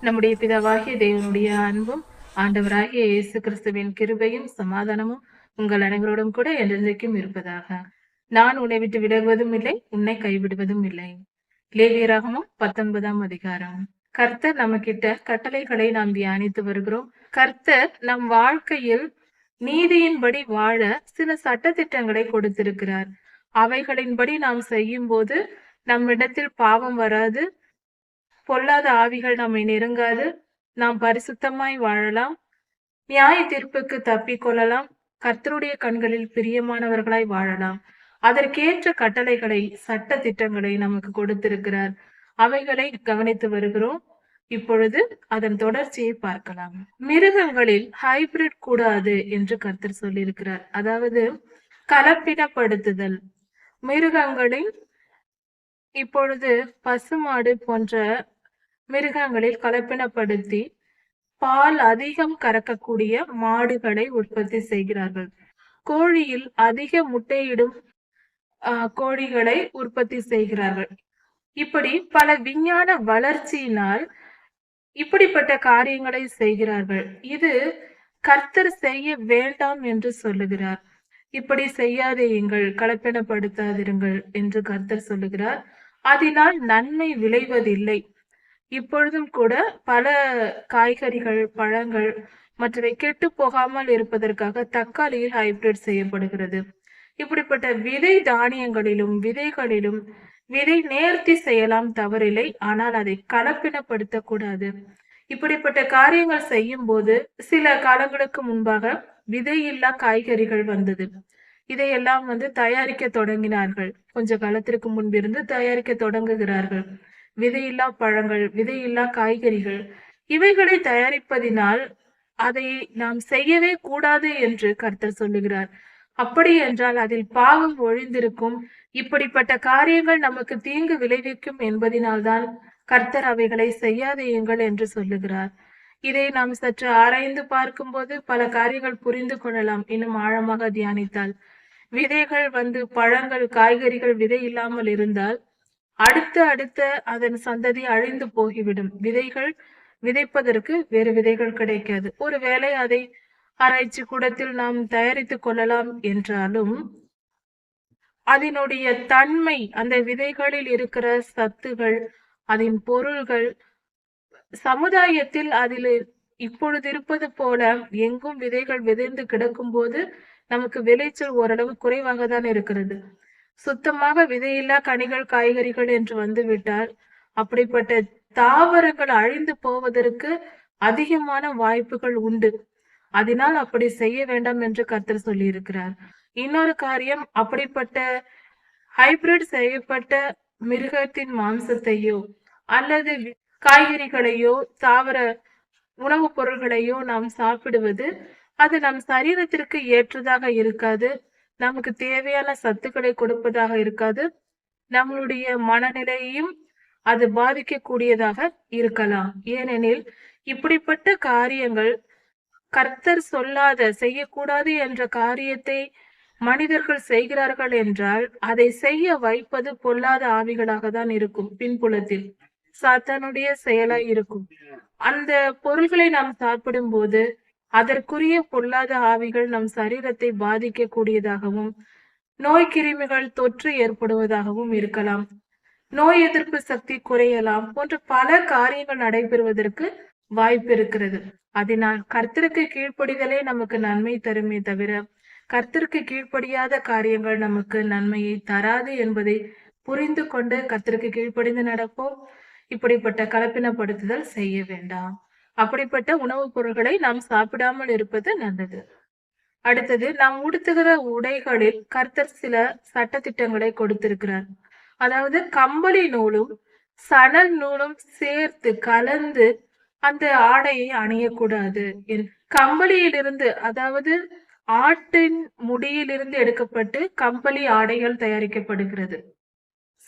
நம்முடைய பிதாவாகிய தேவனுடைய அன்பும் ஆண்டவராகிய இயேசு கிறிஸ்துவின் கிருபையும் சமாதானமும் உங்கள் அனைவரோடும் கூட என்றென்றைக்கும் இருப்பதாக. நான் உன்னை விட்டு விலகுவதும் இல்லை உன்னை கைவிடுவதும் இல்லை. லேவியராகமும் பத்தொன்பதாம் அதிகாரம். கர்த்தர் நம்ம கிட்ட கட்டளைகளை நாம் தியானித்து வருகிறோம். கர்த்தர் நம் வாழ்க்கையில் நீதியின்படி வாழ சில சட்டதிட்டங்களை கொடுத்திருக்கிறார். அவைகளின்படி நாம் செய்யும் போது நம்மிடத்தில் பாவம் வராது. பொல்லாத ஆவிகள் நம்மை நெருங்காது. நாம் பரிசுத்தமாய் வாழலாம். நியாய தீர்ப்புக்கு தப்பிக்கொள்ளலாம் கர்த்தருடைய கண்களில் பிரியமானவர்களாய் வாழலாம். அதற்கேற்ற கட்டளைகளை சட்ட திட்டங்களை நமக்கு கொடுத்திருக்கிறார். அவைகளை கவனித்து வருகிறோம். இப்பொழுது அதன் தொடர்ச்சியை பார்க்கலாம். மிருகங்களில் ஹைபிரிட் கூடாது என்று கர்த்தர் சொல்லியிருக்கிறார். அதாவது கலப்பினப்படுத்துதல். மிருகங்களில் இப்பொழுது பசுமாடு போன்ற மிருகங்களில் கலப்பினப்படுத்தி பால் அதிகம் கறக்கக்கூடிய மாடுகளை உற்பத்தி செய்கிறார்கள். கோழியில் அதிக முட்டையிடும் ஆஹ், கோழிகளை உற்பத்தி செய்கிறார்கள். இப்படி பல விஞ்ஞான வளர்ச்சியினால் இப்படிப்பட்ட காரியங்களை செய்கிறார்கள். இது கர்த்தர் செய்ய வேண்டாம் என்று சொல்லுகிறார். இப்படி செய்யாதேயுங்கள் கலப்பினப்படுத்தாதிருங்கள் என்று கர்த்தர் சொல்லுகிறார். அதனால் நன்மை விளைவதில்லை. இப்பொழுதும் கூட பல காய்கறிகள் பழங்கள் மற்றவை கெட்டு போகாமல் இருப்பதற்காக தக்காளியில் ஹைபிரிட் செய்யப்படுகிறது. இப்படிப்பட்ட விதை தானியங்களிலும் விதைகளிலும் விதை நேர்த்தி செய்யலாம் தவறில்லை. ஆனால் அதை கலப்பினப்படுத்த கூடாது. இப்படிப்பட்ட காரியங்கள் செய்யும் போது சில காலங்களுக்கு முன்பாக விதையில்லா காய்கறிகள் வந்தது. இதையெல்லாம் வந்து தயாரிக்க தொடங்கினார்கள். கொஞ்ச காலத்திற்கு முன்பிருந்து தயாரிக்க தொடங்குகிறார்கள். விதையில்லா பழங்கள் விதையில்லா காய்கறிகள் இவைகளை தயாரிப்பதினால் அதை நாம் செய்யவே கூடாது என்று கர்த்தர் சொல்லுகிறார். அப்படி என்றால் அதில் பாவம் ஒழிந்திருக்கும் இப்படிப்பட்ட காரியங்கள் நமக்கு தீங்கு விளைவிக்கும் என்பதினால்தான் கர்த்தர் அவைகளை செய்யாதேயுங்கள் என்று சொல்லுகிறார். இதை நாம் சற்று ஆராய்ந்து பார்க்கும்போது பல காரியங்கள் புரிந்து கொள்ளலாம். இன்னும் ஆழமாக தியானித்தால். விதைகள் வந்து பழங்கள் காய்கறிகள் விதை இல்லாமல் இருந்தால் அடுத்து அடுத்த அதன் சந்ததி அழிந்து போகிவிடும். விதைகள் விதைப்பதற்கு வேறு விதைகள் கிடைக்காது. ஒருவேளை அதை ஆராய்ச்சி கூடத்தில் நாம் தயாரித்துக் கொள்ளலாம் என்றாலும் அதனுடைய தன்மை அந்த விதைகளில் இருக்கிற சத்துகள் அதன் பொருள்கள் சமுதாயத்தில் அதில் இப்பொழுது இருப்பது போல எங்கும் விதைகள் விதைந்து கிடக்கும் போது நமக்கு விளைச்சல் ஓரளவு குறைவாக தான் இருக்கிறது. சுத்தமாக விதையில்லா கனிகள் காய்கறிகள் என்று வந்துவிட்டால் அப்படிப்பட்ட தாவரங்கள் அழிந்து போவதற்கு அதிகமான வாய்ப்புகள் உண்டு. அதனால் அப்படி செய்ய வேண்டாம் என்று கர்த்தர் சொல்லியிருக்கிறார். இன்னொரு காரியம் அப்படிப்பட்ட ஹைபிரிட் செய்யப்பட்ட மிருகத்தின் மாம்சத்தையோ அல்லது காய்கறிகளையோ தாவர உணவுப் பொருள்களையோ நாம் சாப்பிடுவது அது நம் சரீரத்திற்கு ஏற்றதாக இருக்காது. நமக்கு தேவையான சத்துக்களை கொடுப்பதாக இருக்காது. நம்மளுடைய மனநிலையையும் அது பாதிக்கக்கூடியதாக இருக்கலாம். ஏனெனில் இப்படிப்பட்ட காரியங்கள் கர்த்தர் சொல்லாத செய்யக்கூடாது என்ற காரியத்தை மனிதர்கள் செய்கிறார்கள் என்றால் அதை செய்ய வைப்பது பொல்லாத ஆவிகளாக தான் இருக்கும். பின்புலத்தில் சாத்தானுடைய செயலாய் இருக்கும். அந்த பொருள்களை நாம் சாப்பிடும் போது அதற்குரிய பொல்லாத ஆவிகள் நம் சரீரத்தை பாதிக்க கூடியதாகவும் நோய் கிருமிகள் தொற்று ஏற்படுவதாகவும் இருக்கலாம். நோய் எதிர்ப்பு சக்தி குறையலாம் போன்ற பல காரியங்கள் நடைபெறுவதற்கு வாய்ப்பு இருக்கிறது. அதனால் கர்த்தருக்கு கீழ்ப்படிதலே நமக்கு நன்மை தருமே தவிர கர்த்தருக்கு கீழ்ப்படியாத காரியங்கள் நமக்கு நன்மையை தராது என்பதை புரிந்து கொண்டு கர்த்தருக்கு கீழ்ப்படிந்து நடப்போம். இப்படிப்பட்ட கலப்பினப்படுத்துதல் செய்ய வேண்டாம். அப்படிப்பட்ட உணவுப் பொருட்களை நாம் சாப்பிடாமல் இருப்பது நல்லது. அடுத்தது நாம் உடுத்துகிற உடைகளில் கர்த்தர் சில சட்டதிட்டங்களை கொடுத்திருக்கிறார். அதாவது கம்பளி நூலும் சணல் நூலும் சேர்த்து கலந்து அந்த ஆடையை அணியக்கூடாது. கம்பளியிலிருந்து அதாவது ஆட்டின் முடியிலிருந்து எடுக்கப்பட்டு கம்பளி ஆடைகள் தயாரிக்கப்படுகிறது.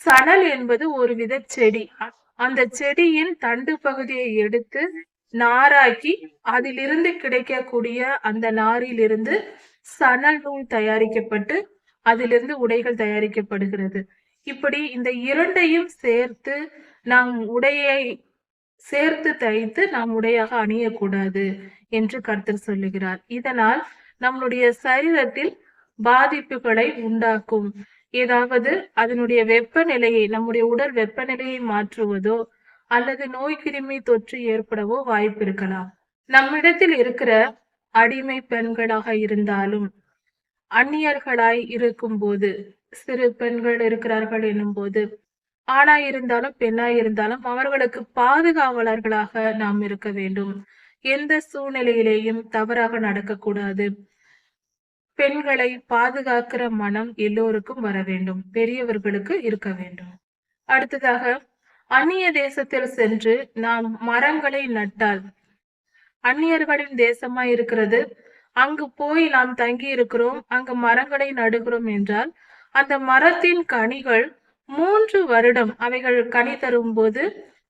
சணல் என்பது ஒரு வித செடி. அந்த செடியின் தண்டு பகுதியை எடுத்து நாராக்கி அதிலிருந்து கிடைக்கக்கூடிய அந்த நாரிலிருந்து சணல் நூல் தயாரிக்கப்பட்டு அதிலிருந்து உடைகள் தயாரிக்கப்படுகிறது. இப்படி இந்த இரண்டையும் சேர்த்து நாம் உடையை சேர்த்து தைத்து நாம் உடையாக அணியக்கூடாது என்று கர்த்தர் சொல்லுகிறார். இதனால் நம்முடைய சரீரத்தில் பாதிப்புகளை உண்டாக்கும். ஏதாவது அதனுடைய வெப்பநிலையை நம்முடைய உடல் வெப்பநிலையை மாற்றுவதோ அல்லது நோய் கிருமி தொற்று ஏற்படவோ வாய்ப்பு இருக்கலாம். நம்மிடத்தில் இருக்கிற அடிமை பெண்களாக இருந்தாலும் அந்நியர்களாய் இருக்கும் போது சிறு பெண்கள் இருக்கிறார்கள் என்னும் போது ஆணாய் இருந்தாலும் பெண்ணாய் இருந்தாலும் அவர்களுக்கு பாதுகாவலர்களாக நாம் இருக்க வேண்டும். எந்த சூழ்நிலையிலேயும் தவறாக நடக்கக்கூடாது. பெண்களை பாதுகாக்கிற மனம் எல்லோருக்கும் வர வேண்டும். பெரியவர்களுக்கு இருக்க வேண்டும். அடுத்ததாக அந்நிய தேசத்தில் சென்று நாம் மரங்களை நட்டால். அந்நியர்களின் தேசமா இருக்கிறது. அங்கு போய் நாம் தங்கி இருக்கிறோம் அங்கு மரங்களை நடுகிறோம் என்றால் அந்த மரத்தின் கனிகள் மூன்று வருடம் அவைகள் கனி தரும் போது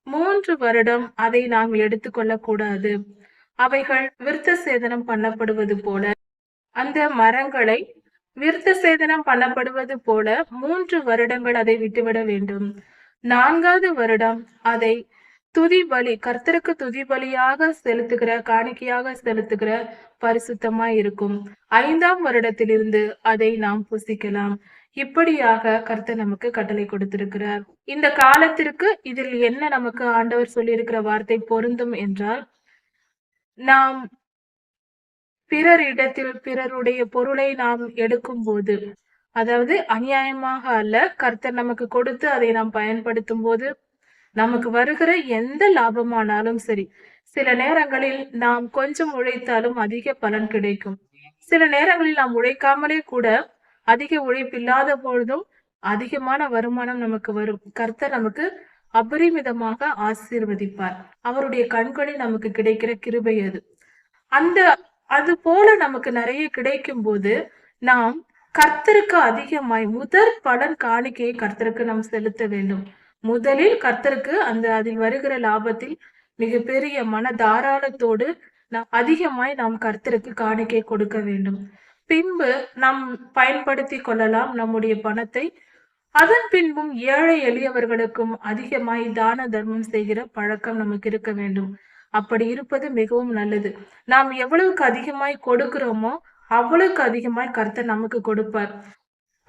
மூன்று வருடம் அதை நாம் எடுத்துக்கொள்ள கூடாது அவைகள் விருத்த சேதனம் பண்ணப்படுவது போல அந்த மரங்களை விருத்த சேதனம் பண்ணப்படுவது போல மூன்று வருடங்கள் அதை விட்டுவிட வேண்டும். நான்காவது வருடம். அதை துதி பலி கர்த்தருக்கு துதி பலியாக செலுத்துகிற காணிக்கையாக செலுத்துகிற பரிசுத்தமாய் இருக்கும். ஐந்தாம் வருடத்திலிருந்து அதை நாம் புசிக்கலாம். இப்படியாக கர்த்தர் நமக்கு கட்டளை கொடுத்திருக்கிறார். இந்த காலத்திற்கு இதில் என்ன நமக்கு ஆண்டவர் சொல்லியிருக்கிற வார்த்தை பொருந்தும் என்றால் நாம் பிறரிடத்தில் பிறருடைய பொருளை நாம் எடுக்கும் போது அதாவது அநியாயமாக அல்ல கர்த்தர் நமக்கு கொடுத்து அதை நாம் பயன்படுத்தும் போது நமக்கு வருகிற எந்த லாபமானாலும் சரி சில நேரங்களில் நாம் கொஞ்சம் உழைத்தாலும் அதிக பலன் கிடைக்கும். சில நேரங்களில் நாம் உழைக்காமலே கூட அதிக உழைப்பில்லாத பொழுதும் அதிகமான வருமானம் நமக்கு வரும். கர்த்தர் நமக்கு அபரிமிதமாக ஆசீர்வதிப்பார். அவருடைய கண்களில் நமக்கு கிடைக்கிற கிருபை அது. அந்த அது போல நமக்கு நிறைய கிடைக்கும் போது நாம் கர்த்தருக்கு அதிகமாய் முதற் பலன் காணிக்கையை கர்த்தருக்கு நாம் செலுத்த வேண்டும். முதலில் கர்த்தருக்கு அந்த அதில் வருகிற லாபத்தில் மிகப்பெரிய மன தாராளத்தோடு நாம் அதிகமாய் நாம் கர்த்தருக்கு காணிக்கை கொடுக்க வேண்டும். பின்பு நாம் பயன்படுத்தி கொள்ளலாம் நம்முடைய பணத்தை. அதன் பின்பும் ஏழை எளியவர்களுக்கும் அதிகமாய் தான தர்மம் செய்கிற பழக்கம் நமக்கு இருக்க வேண்டும். அப்படி இருப்பது மிகவும் நல்லது. நாம் எவ்வளவுக்கு அதிகமாய் கொடுக்கிறோமோ அவ்வளவுக்கு அதிகமாய் கர்த்தர் நமக்கு கொடுப்பார்.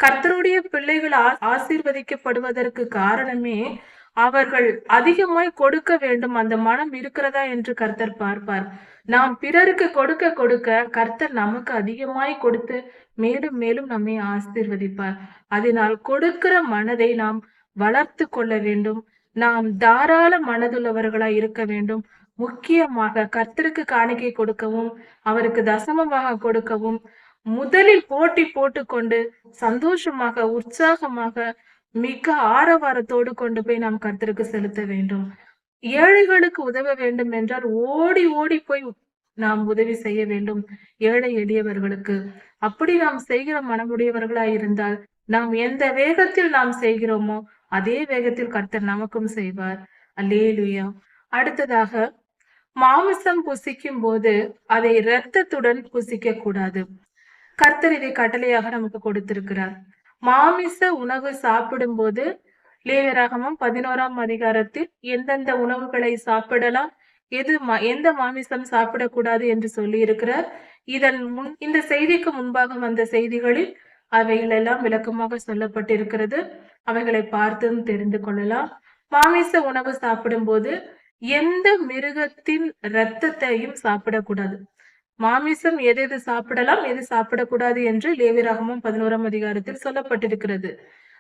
கர்த்தருடைய பிள்ளைகள் ஆசீர்வதிக்கப்படுவதற்கு காரணமே அவர்கள் அதிகமாய் கொடுக்க வேண்டும். அந்த மனம் இருக்கிறதா என்று கர்த்தர் பார்ப்பார். நாம் பிறருக்கு கொடுக்க கொடுக்க கர்த்தர் நமக்கு அதிகமாய் கொடுத்து மேலும் மேலும் நம்மை ஆசீர்வதிப்பார். அதனால் கொடுக்கிற மனதை நாம் வளர்த்து கொள்ள வேண்டும். நாம் தாராள மனதுள்ளவர்களாய் இருக்க வேண்டும். முக்கியமாக கர்த்தருக்கு காணிக்கை கொடுக்கவும் அவருக்கு தசமமாக கொடுக்கவும் முதலில் போட்டி போட்டுக்கொண்டு சந்தோஷமாக உற்சாகமாக மிக ஆரவாரத்தோடு கொண்டு போய் நாம் கர்த்தருக்கு செலுத்த வேண்டும். ஏழைகளுக்கு உதவ வேண்டும் என்றால் ஓடி ஓடி போய் நாம் உதவி செய்ய வேண்டும் ஏழை எளியவர்களுக்கு. அப்படி நாம் செய்கிற மனமுடையவர்களாய் இருந்தால் நாம் எந்த வேகத்தில் நாம் செய்கிறோமோ அதே வேகத்தில் கர்த்தர் நமக்கும் செய்வார். அல்லேலுயா. அடுத்ததாக மாமிசம் புசிக்கும் போது அதை இரத்தத்துடன் புசிக்க கூடாது கர்த்தர் இதை கட்டளையாக நமக்கு கொடுத்திருக்கிறார். மாமிச உணவு சாப்பிடும் போது லேயராகமும் பதினோராம் அதிகாரத்தில் எந்தெந்த உணவுகளை சாப்பிடலாம் எது எந்த மாமிசம் சாப்பிடக்கூடாது என்று சொல்லி இருக்கிறார் இதன் முன் இந்த செய்திக்கு முன்பாக வந்த செய்திகளில் அவைகள் எல்லாம் விளக்கமாக சொல்லப்பட்டிருக்கிறது. அவைகளை பார்த்தும் தெரிந்து கொள்ளலாம். மாமிச உணவு சாப்பிடும் போது எந்த மிருகத்தின் இரத்தத்தையும் சாப்பிடக்கூடாது. மாமிசம் எது எது சாப்பிடலாம் எது சாப்பிடக்கூடாது என்று லேவிராகமும் பதினோராம் அதிகாரத்தில் சொல்லப்பட்டிருக்கிறது.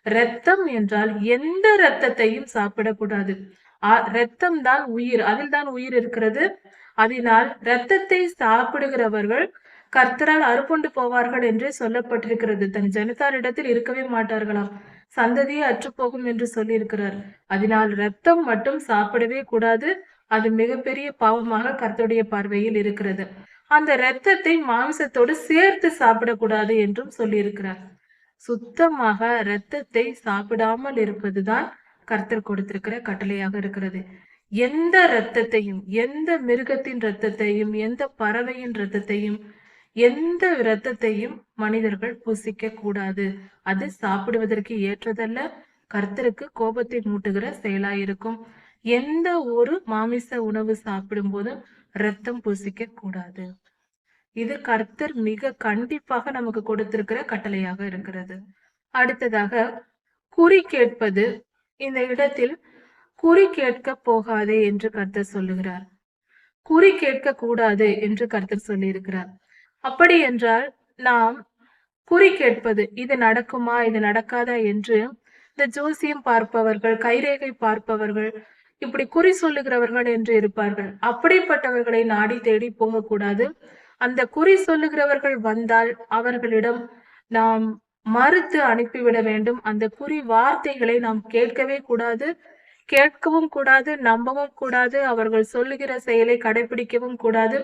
ரத்தம் என்றால் எந்த ரத்தத்தையும் சாப்பிடக்கூடாது. ரத்தம் தான் உயிர். அதில் தான் உயிர் இருக்கிறது. அதனால் ரத்தத்தை சாப்பிடுகிறவர்கள் கர்த்தரால் அறுப்புண்டு போவார்கள் என்று சொல்லப்பட்டிருக்கிறது. தன் ஜனதாரிடத்தில் இருக்கவே மாட்டார்களாம் சந்ததியே அற்றுப்போகும் என்று சொல்லியிருக்கிறார். அதனால் ரத்தம் மட்டும் சாப்பிடவே கூடாது. அது மிகப்பெரிய பாவமாக கர்த்தருடைய பார்வையில் இருக்கிறது. அந்த இரத்தத்தை மாம்சத்தோடு சேர்த்து சாப்பிடக்கூடாது என்றும் சொல்லியிருக்கிறார். சுத்தமாக இரத்தத்தை சாப்பிடாமல் இருப்பதுதான் கர்த்தர் கொடுத்திருக்கிற கட்டளையாக இருக்கிறது. எந்த இரத்தத்தையும் எந்த மிருகத்தின் இரத்தத்தையும் எந்த பறவையின் இரத்தத்தையும் எந்த இரத்தத்தையும் மனிதர்கள் பூசிக்க கூடாது. அது சாப்பிடுவதற்கு ஏற்றதல்ல. கர்த்தருக்கு கோபத்தை மூட்டுகிற செயலாயிருக்கும். எந்த ஒரு மாமிச உணவு சாப்பிடும் போதும் ரத்தம் பூசிக்க கூடாது. இது கர்த்தர் மிக கண்டிப்பாக நமக்கு கொடுத்திருக்கிற கட்டளையாக இருக்கிறது. அடுத்ததாக குறி கேட்பது. இந்த இடத்தில் குறி கேட்க போகாதே என்று கர்த்தர் சொல்லுகிறார். குறி கேட்க கூடாது என்று கர்த்தர் சொல்லியிருக்கிறார். அப்படி என்றால் நாம் குறி கேட்பது இது நடக்குமா இது நடக்காதா என்று இந்த ஜோசியம் பார்ப்பவர்கள் கைரேகை பார்ப்பவர்கள் இப்படி குறி சொல்லுகிறவர்கள் என்று இருப்பார்கள். அப்படிப்பட்டவர்களை நாடி தேடி போகக்கூடாது. அந்த குறி சொல்லுகிறவர்கள் வந்தால் அவர்களிடம் நாம் மறுத்து அனுப்பிவிட வேண்டும். அந்த குறி வார்த்தைகளை நாம் கேட்கவே கூடாது. கேட்கவும் கூடாது நம்பவும் கூடாது. அவர்கள் சொல்லுகிற செயலை கடைபிடிக்கவும் கூடாது.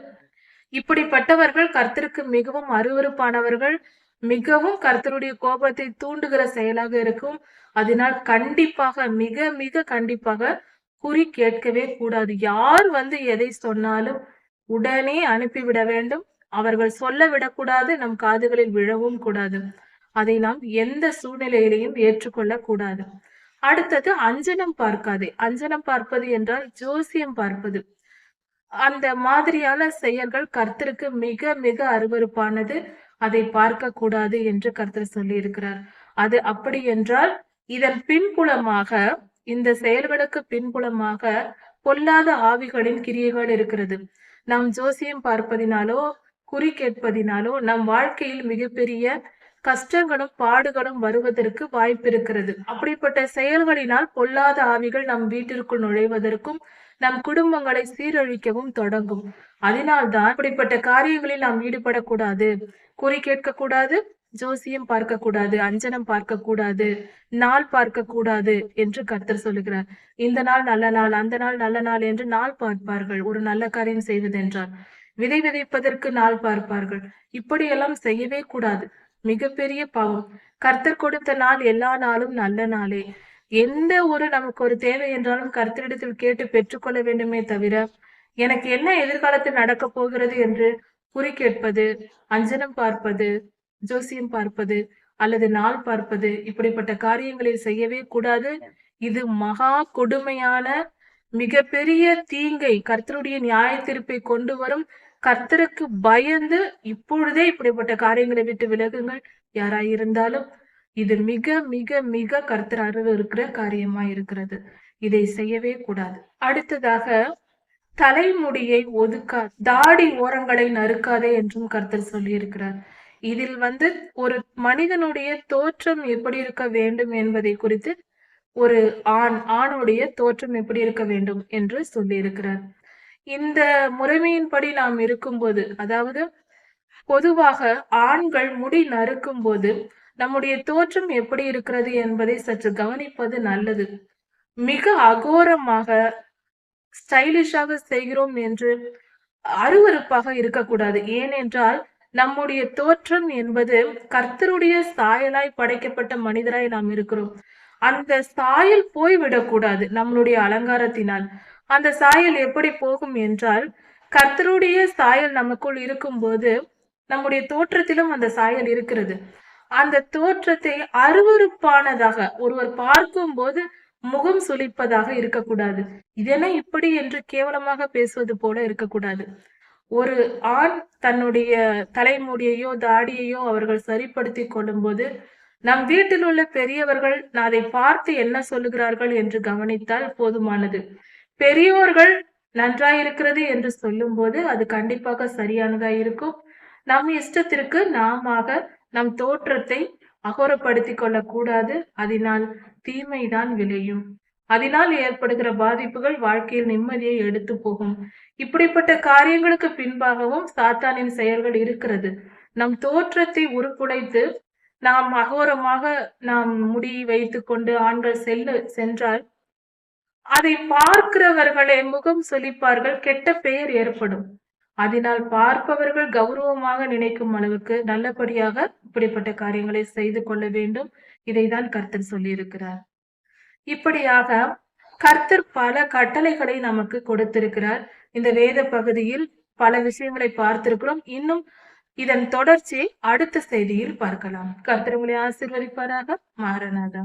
இப்படிப்பட்டவர்கள் கர்த்தருக்கு மிகவும் அருவருப்பானவர்கள் மிகவும் கர்த்தருடைய கோபத்தை தூண்டுகிற செயலாக இருக்கும். அதனால் கண்டிப்பாக மிக மிக கண்டிப்பாக குறி கேட்கவே கூடாது. யார் வந்து எதை சொன்னாலும் உடனே அனுப்பிவிட வேண்டும். அவர்கள் சொல்ல விடக்கூடாது நம் காதுகளில் விழவும் கூடாது. அதை நாம் எந்த சூழ்நிலையிலையும் ஏற்றுக்கொள்ள கூடாது அடுத்தது அஞ்சனம் பார்க்காதே. அஞ்சனம் பார்ப்பது என்றால் ஜோசியம் பார்ப்பது. அந்த மாதிரியான செயல்கள் கர்த்தருக்கு மிக மிக அருவருப்பானது. அதை பார்க்க கூடாது என்று கர்த்தர் சொல்லி இருக்கிறார் அது அப்படி என்றால் இதன் பின்புலமாக இந்த செயல்களுக்கு பின்புலமாக பொல்லாத ஆவிகளின் கிரியைகள் இருக்கிறது. நாம் ஜோசியம் பார்ப்பதினாலோ குறி கேட்பதினாலோ நம் வாழ்க்கையில் மிகப்பெரிய கஷ்டங்களும் பாடுகளும் வருவதற்கு வாய்ப்பிருக்கிறது. அப்படிப்பட்ட செயல்களினால் பொல்லாத ஆவிகள் நம் வீட்டிற்குள் நுழைவதற்கும் நம் குடும்பங்களை சீரழிக்கவும் தொடங்கும். அதனால்தான் அப்படிப்பட்ட காரியங்களில் நாம் ஈடுபடக்கூடாது. குறி கேட்கக்கூடாது ஜோசியம் பார்க்க கூடாது அஞ்சனம் பார்க்க கூடாது நாள் பார்க்க கூடாது என்று கர்த்தர் சொல்லுகிறார். இந்த நாள் நல்ல நாள் அந்த நாள் நல்ல நாள் என்று நாள் பார்ப்பார்கள். ஒரு நல்ல காரியம் செய்வதென்றால் விதை விதைப்பதற்கு நாள் பார்ப்பார்கள். இப்படியெல்லாம் செய்யவே கூடாது. மிகப்பெரிய பாவம். கர்த்தர் கொடுத்த நாள் எல்லா நாளும் நல்ல நாளே. எந்த ஒரு நமக்கு ஒரு தேவை என்றாலும் கர்த்தரிடத்தில் கேட்டு பெற்றுக்கொள்ள வேண்டுமே தவிர எனக்கு என்ன எதிர்காலத்தில் நடக்க போகிறது என்று குறி கேட்பது அஞ்சனம் பார்ப்பது ஜோசியம் பார்ப்பது அல்லது நாள் பார்ப்பது இப்படிப்பட்ட காரியங்களை செய்யவே கூடாது. இது மகா கொடுமையான மிகப்பெரிய தீங்கை கர்த்தருடைய நியாய தீர்ப்பை கொண்டு வரும் கர்த்தருக்கு பயந்து இப்பொழுதே இப்படிப்பட்ட காரியங்களை விட்டு விலகுங்கள். யாராயிருந்தாலும் இது மிக மிக மிக கர்த்தர் அருள் இருக்கிற காரியமா இருக்கிறது இதை செய்யவே கூடாது. அடுத்ததாக தலைமுடியை ஒதுக்கா தாடி ஓரங்களை நறுக்காதே என்றும் கர்த்தர் சொல்லியிருக்கிறார். இதில் வந்து ஒரு மனிதனுடைய தோற்றம் எப்படி இருக்க வேண்டும் என்பதை குறித்து ஒரு ஆண் ஆணுடைய தோற்றம் எப்படி இருக்க வேண்டும் என்று சொல்லியிருக்கிறார். இந்த முறைமையின்படி நாம் இருக்கும்போது அதாவது பொதுவாக ஆண்கள் முடி நறுக்கும் போது நம்முடைய தோற்றம் எப்படி இருக்கிறது என்பதை சற்று கவனிப்பது நல்லது. மிக அகோரமாக ஸ்டைலிஷாக செய்கிறோம் என்று அருவருப்பாக இருக்கக்கூடாது. ஏனென்றால் நம்முடைய தோற்றம் என்பது கர்த்தருடைய சாயலாய் படைக்கப்பட்ட மனிதராய் நாம் இருக்கிறோம். அந்த சாயல் போய்விடக்கூடாது நம்மளுடைய அலங்காரத்தினால். அந்த சாயல் எப்படி போகும் என்றால் கர்த்தருடைய சாயல் நமக்குள் இருக்கும்போது நம்முடைய தோற்றத்திலும் அந்த சாயல் இருக்கிறது. அந்த தோற்றத்தை அருவருப்பானதாக ஒருவர் பார்க்கும் போது முகம் சுளிப்பதாக இருக்கக்கூடாது. இதென இப்படி என்று கேவலமாக பேசுவது போல இருக்கக்கூடாது. ஒரு ஆண் தன்னுடைய தலைமுடியையோ தாடியையோ அவர்கள் சரிப்படுத்தி கொள்ளும் போது நம் வீட்டில் உள்ள பெரியவர்கள் அதை பார்த்து என்ன சொல்லுகிறார்கள் என்று கவனித்தால் போதுமானது. பெரியோர்கள் நன்றாயிருக்கிறது என்று சொல்லும் போது அது கண்டிப்பாக சரியானதா இருக்கும். நம் இஷ்டத்திற்கு நாம நம் தோற்றத்தை அகோரப்படுத்தி கொள்ளக்கூடாது. அதனால் தீமைதான் விளையும். அதனால் ஏற்படுகிற பாதிப்புகள் வாழ்க்கையில் நிம்மதியை எடுத்து போகும். இப்படிப்பட்ட காரியங்களுக்கு பின்பாகவும் சாத்தானின் செயல்கள் இருக்கிறது. நம் தோற்றத்தை உருக்குலைத்து நாம் அகோரமாக நாம் முடி வைத்துக் கொண்டு ஆண்கள் செல்ல சென்றால் அதை பார்க்கிறவர்களை முகம் சொலிப்பார்கள் கெட்ட பெயர் ஏற்படும். அதனால் பார்ப்பவர்கள் கௌரவமாக நினைக்கும் அளவுக்கு நல்லபடியாக இப்படிப்பட்ட காரியங்களை செய்து கொள்ள வேண்டும். இதைதான் கர்த்தர் சொல்லியிருக்கிறார். இப்படியாக கர்த்தர் பல கட்டளைகளை நமக்கு கொடுத்திருக்கிறார். இந்த வேத பகுதியில் பல விஷயங்களை பார்த்திருக்கிறோம். இன்னும் இதன் தொடர்ச்சி அடுத்த செய்தியில் பார்க்கலாம். கர்த்தர் உங்களை ஆசீர்வதிப்பாராக. மாறனாதா